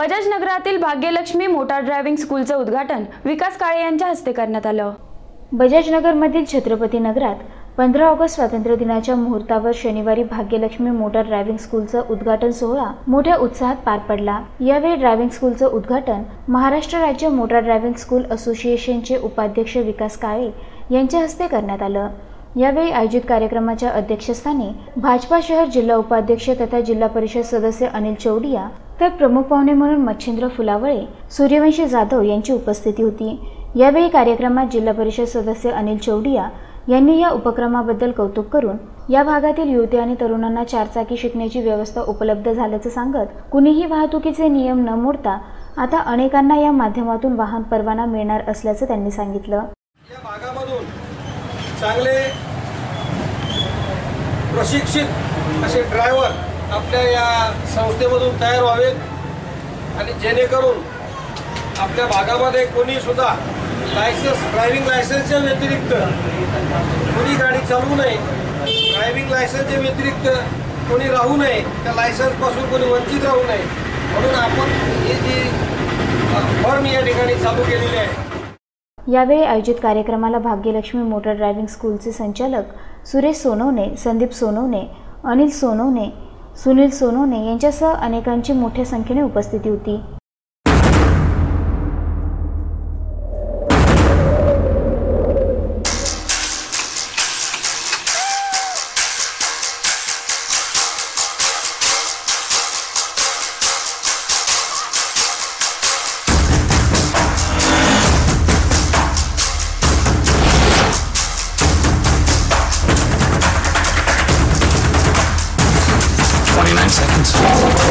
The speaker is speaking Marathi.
बजाज नगरातील भाग्यलक्ष्मी मोटार ड्रायव्हिंग स्कूलचं उद्घाटन विकास काळे यांच्या हस्ते करण्यात आलं. बजाजनगरमधील छत्रपती नगरात पंधरा ऑगस्ट स्वातंत्र्य दिनाच्या मुहूर्तावर शनिवारी भाग्यलक्ष्मी मोटार ड्रायव्हिंग स्कूलचं उद्घाटन सोहळा मोठ्या उत्साहात पार पडला. यावेळी ड्रायव्हिंग स्कूलचं उद्घाटन महाराष्ट्र राज्य मोटार ड्रायव्हिंग स्कूल असोसिएशनचे उपाध्यक्ष विकास काळे यांच्या हस्ते करण्यात आलं. यावेळी आयोजित कार्यक्रमाच्या अध्यक्षस्थानी भाजपा शहर जिल्हा उपाध्यक्ष तथा जिल्हा परिषद सदस्य अनिल चौडिया तर प्रमुख पाहुणे म्हणून मच्छिंद्र फुलावळे सूर्यवंशी जाधव यांची उपस्थिती होती. यावेळी कार्यक्रमात जिल्हा परिषद सदस्य अनिल चौडिया यांनी या उपक्रमाबद्दल कौतुक करून या भागातील युवती आणि तरुणांना चारचाकी शिकण्याची व्यवस्था उपलब्ध झाल्याचं सांगत कुणीही वाहतुकीचे नियम न मोडता आता अनेकांना या माध्यमातून वाहन परवाना मिळणार असल्याचं त्यांनी सांगितलं. या भागामधून चांगले प्रशिक्षित असे ड्रायव्हर आपल्या या संस्थेमधून तयार व्हावेत आणि जेणेकरून आपल्या भागामध्ये कोणी सुद्धा लायसन्स ड्रायव्हिंग लायसन्सच्या व्यतिरिक्त कोणी गाडी चालवू नये ड्रायव्हिंग लायसन्सच्या व्यतिरिक्त कोणी राहू नये त्या लायसन्सपासून कोणी वंचित राहू नये म्हणून आपण ही जी फॉर्म या ठिकाणी चालू केलेली आहे. यावेळी आयोजित कार्यक्रमाला भाग्यलक्ष्मी मोटर ड्रायव्हिंग स्कूलचे संचालक सुरेश सोनवणे संदीप सोनवणे अनिल सोनवणे सुनील सोनोने यांच्यासह अनेकांची मोठ्या संख्येने उपस्थिती होती. hands.